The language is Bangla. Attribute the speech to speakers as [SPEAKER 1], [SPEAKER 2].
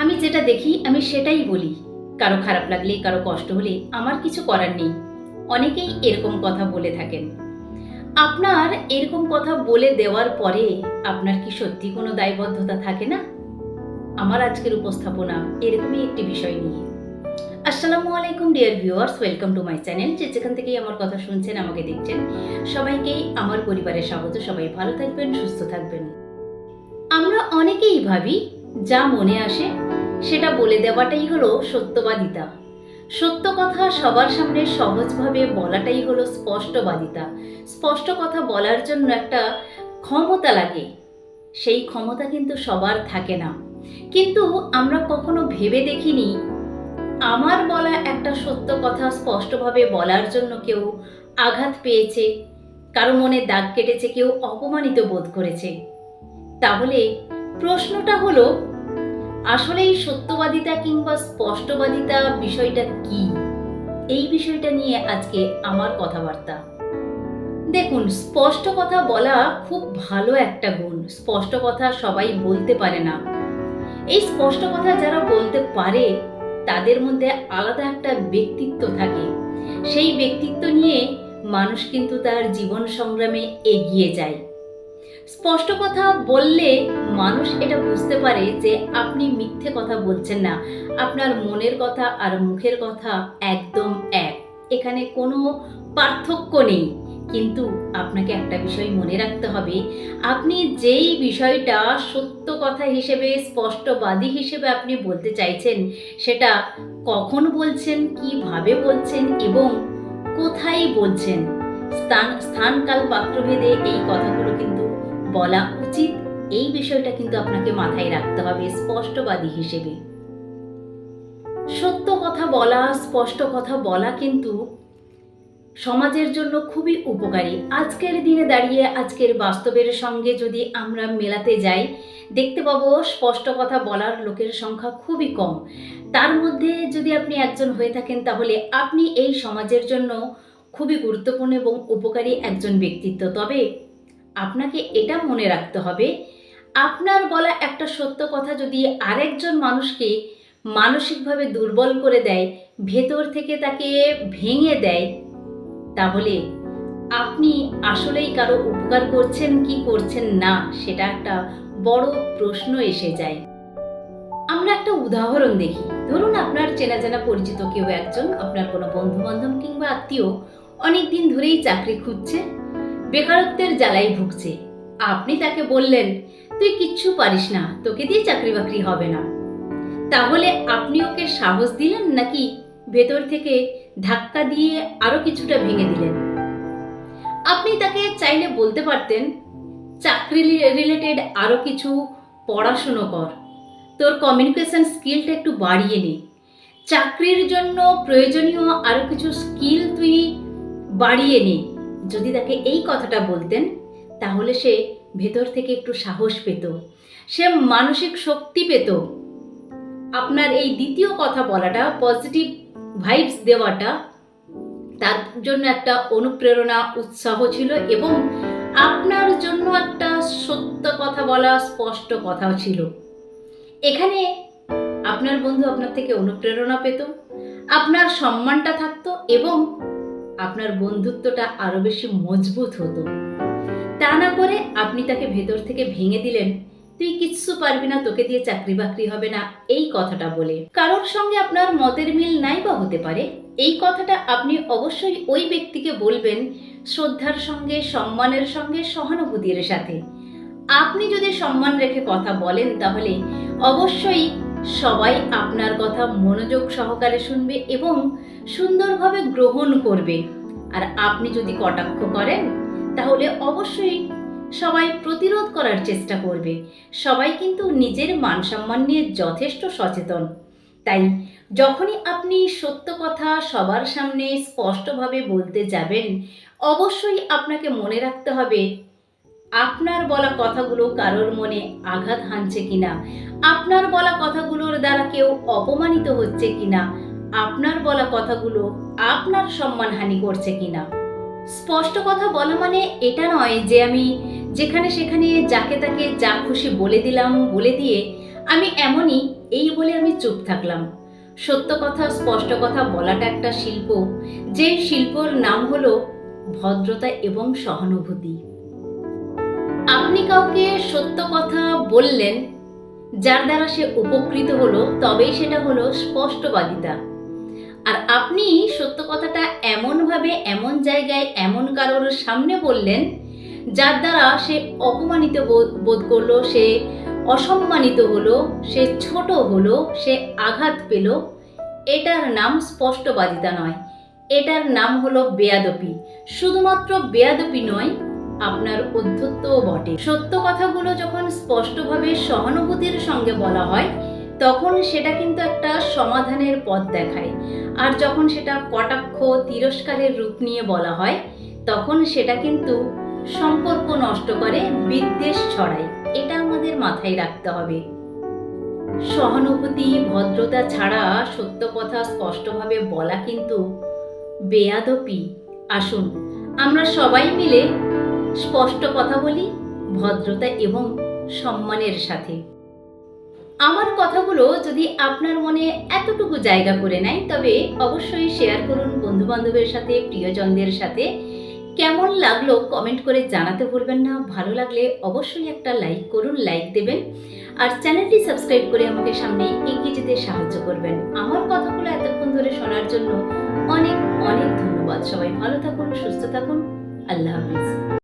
[SPEAKER 1] আমি যেটা দেখি, আমি সেটাই বলি। কারও খারাপ লাগলে, কারও কষ্ট হলে আমার কিছু করার নেই। অনেকেই এরকম কথা বলে থাকেন। আপনার এরকম কথা বলে দেওয়ার পরে আপনার কি সত্যি কোনো দায়বদ্ধতা থাকে না? আমার আজকের উপস্থাপনা এরকমই একটি বিষয় নিয়ে। আসসালামু আলাইকুম, dear viewers. Welcome to my channel যে যেখান থেকেই আমার কথা শুনছেন, আমাকে দেখছেন সবাইকেই আমার পরিবারের স্বাগত। সবাই ভালো থাকবেন, সুস্থ থাকবেন। আমরা অনেকেই ভাবি, যা মনে আসে সেটা বলে দেওয়াটাই হলো সত্যবাদিতা। সত্য কথা সবার সামনে সহজভাবে বলাটাই হলো স্পষ্টবাদিতা। স্পষ্ট কথা বলার জন্য একটা ক্ষমতা লাগে। সেই ক্ষমতা কিন্তু সবার থাকে না। কিন্তু আমরা কখনো ভেবে দেখিনি, আমার বলা একটা সত্য কথা স্পষ্টভাবে বলার জন্য কেউ আঘাত পেয়েছে, কারও মনে দাগ কেটেছে, কেউ অপমানিত বোধ করেছে। তাহলে প্রশ্নটা হলো আসলে এই সত্যবাদিতা কিংবা স্পষ্টবাদিতা বিষয়টা কি? এই বিষয়টা নিয়ে আজকে আমার কথাবার্তা। দেখুন, স্পষ্ট কথা বলা খুব ভালো একটা গুণ। স্পষ্ট কথা সবাই বলতে পারে না। এই স্পষ্ট কথা যারা বলতে পারে, তাদের মধ্যে আলাদা একটা ব্যক্তিত্ব থাকে। সেই ব্যক্তিত্ব নিয়ে মানুষ কিন্তু তার জীবন সংগ্রামে এগিয়ে যায়। স্পষ্ট কথা বললে মানুষ এটা বুঝতে পারে যে আপনি মিথ্যে কথা বলছেন না। আপনার মনের কথা আর মুখের কথা একদম এক। এখানে কোনো পার্থক্য নেই। কিন্তু আপনাকে একটা বিষয় মনে রাখতে হবে। আপনি যেই বিষয়টা সত্য কথা হিসেবে, স্পষ্টবাদী হিসেবে আপনি বলতে চাইছেন, সেটা কখন বলছেন, কীভাবে বলছেন এবং কোথায় বলছেন? স্থান, স্থানকাল পাত্রভেদে এই কথাগুলো কিন্তু বলা উচিত, এই বিষয়টা কিন্তু আপনাকে মাথায় রাখতে হবে স্পষ্টবাদী হিসেবে। সত্য কথা বলা, স্পষ্ট কথা বলা কিন্তু সমাজের জন্য খুবই উপকারী। আজকের দিনে দাঁড়িয়ে, আজকের বাস্তবের সঙ্গে যদি আমরা মেলাতে যাই, দেখতে পাবো স্পষ্ট কথা বলার লোকের সংখ্যা খুবই কম। তার মধ্যে যদি আপনি একজন হয়ে থাকেন, তাহলে আপনি এই সমাজের জন্য খুবই গুরুত্বপূর্ণ এবং উপকারী একজন ব্যক্তিত্ব। তবে আপনাকে এটা মনে রাখতে হবে, আপনার বলা একটা সত্য কথা যদি আরেকজন মানুষকে মানসিকভাবে দুর্বল করে দেয়, ভেতর থেকে তাকে ভেঙে দেয়, তাহলে আপনি আসলেই কারও উপকার করছেন কি করছেন না, সেটা একটা বড় প্রশ্ন এসে যায়। আমরা একটা উদাহরণ দেখি। ধরুন আপনার চেনা জানা পরিচিত কেউ একজন, আপনার কোনো বন্ধু বান্ধব কিংবা আত্মীয় অনেক দিন ধরেই চাকরি খুঁজছে বেকারত্বের জ্বালাই ভুগছে। আপনি তাকে বললেন, তুই কিচ্ছু পারিস না, তোকে দিয়ে চাকরি বাকরি হবে না। তাহলে আপনি ওকে সাহস দিলেন নাকি ভেতর থেকে ধাক্কা দিয়ে আরও কিছুটা ভেঙে দিলেন? আপনি তাকে চাইলে বলতে পারতেন, চাকরি রিলেটেড আরও কিছু পড়াশুনো কর। তোর কমিউনিকেশন স্কিলটা একটু বাড়িয়ে নে। চাকরির জন্য প্রয়োজনীয় আরও কিছু স্কিল তুই বাড়িয়ে নে। যদি তাকে এই কথাটা বলতেন, তাহলে সে ভেতর থেকে একটু সাহস পেত। সে মানসিক শক্তি পেত। আপনার এই দ্বিতীয় কথা বলাটা পজিটিভ ভাইবস দেওয়াটা, তার জন্য একটা অনুপ্রেরণা, উৎসাহ ছিল এবং আপনার জন্য একটা সত্য কথা বলা, স্পষ্ট কথাও ছিল। এখানে আপনার বন্ধু আপনার থেকে অনুপ্রেরণা পেত, আপনার সম্মানটা থাকতো এবং আপনার বন্ধুত্বটা আরও বেশি মজবুত হতো। তা না করে আপনি তাকে ভেতর থেকে ভেঙে দিলেন, তুই কিচ্ছু পারবি না, তোকে দিয়ে চাকরি বাকরি হবে না, এই কথাটা বলে। কারোর সঙ্গে আপনার মতের মিল নাই বা হতে পারে। এই কথাটা আপনি অবশ্যই ওই ব্যক্তিকে বলবেন শ্রদ্ধার সঙ্গে, সম্মানের সঙ্গে, সহানুভূতির সাথে। আপনি যদি সম্মান রেখে কথা বলেন তাহলে অবশ্যই সবাই আপনার কথা মনোযোগ সহকারে শুনবে এবং সুন্দরভাবে গ্রহণ করবে। আর আপনি যদি কটাক্ষ করেন, তাহলে অবশ্যই সবাই প্রতিরোধ করার চেষ্টা করবে। সবাই কিন্তু নিজের মান সম্মান নিয়ে যথেষ্ট সচেতন। তাই যখনই আপনি সত্য কথা সবার সামনে স্পষ্টভাবে বলতে যাবেন, অবশ্যই আপনাকে মনে রাখতে হবে আপনার বলা কথাগুলো কারোর মনে আঘাত হানছে কিনা? আপনার বলা কথাগুলোর দ্বারা কেউ অপমানিত হচ্ছে কিনা? আপনার বলা কথাগুলো আপনার সম্মানহানি করছে কিনা? স্পষ্ট কথা বলা মানে এটা নয় যে আমি যেখানে সেখানে যাকে তাকে যা খুশি বলে দিলাম, বলে দিয়ে আমি এমনই এই বলে আমি চুপ থাকলাম। সত্য কথা, স্পষ্ট কথা বলাটা একটা শিল্প। যে শিল্পর নাম হলো ভদ্রতা এবং সহানুভূতি। আপনি কাউকে সত্য কথা বললেন, যার দ্বারা সে উপকৃত হলো, তবেই সেটা হলো স্পষ্টবাদিতা। আর আপনি সত্য কথাটা এমনভাবে, এমন জায়গায়, এমন কারোর সামনে বললেন, যার দ্বারা সে অপমানিত বোধ করল, সে অসম্মানিত হলো, সে ছোট হলো, সে আঘাত পেল, এটার নাম স্পষ্টবাদিতা নয়। এটার নাম হলো বেয়াদপি। শুধুমাত্র বেয়াদপি নয় আপনার অধ্যত্বও বটে। সত্য কথাগুলো যখন স্পষ্টভাবে সহানুভূতির সঙ্গে বলা হয়, তখন সেটা কিন্তু একটা সমাধানের পথ দেখায়। আর যখন সেটা কটাক্ষ, তিরস্কারের রূপ নিয়ে বলা হয়, তখন সেটা কিন্তু সম্পর্ক নষ্ট করে, বিদ্বেষ ছড়ায়। এটা আমাদের মাথায় রাখতে হবে। সহানুভূতি, ভদ্রতা ছাড়া সত্য কথা স্পষ্টভাবে বলা কিন্তু বেয়াদপি। আসুন, আমরা সবাই মিলে স্পষ্ট কথা বলি, ভদ্রতা এবং সম্মানের সাথে। আমার কথাগুলো যদি আপনার মনে এতটুকু জায়গা করে নেয়, তবে অবশ্যই শেয়ার করুন বন্ধু বান্ধবের সাথে, প্রিয়জনদের সাথে। কেমন লাগল কমেন্ট করে জানাতে ভুলবেন না। ভালো লাগলে অবশ্যই একটা লাইক করুন লাইক দেবেন। আর চ্যানেলটি সাবস্ক্রাইব করে আমাকে সামনে এগিয়ে যেতে সাহায্য করবেন। আমার কথাগুলো এতক্ষণ ধরে শোনার জন্য অনেক অনেক ধন্যবাদ। সবাই ভালো থাকুন, সুস্থ থাকুন। আল্লাহ হাফিজ।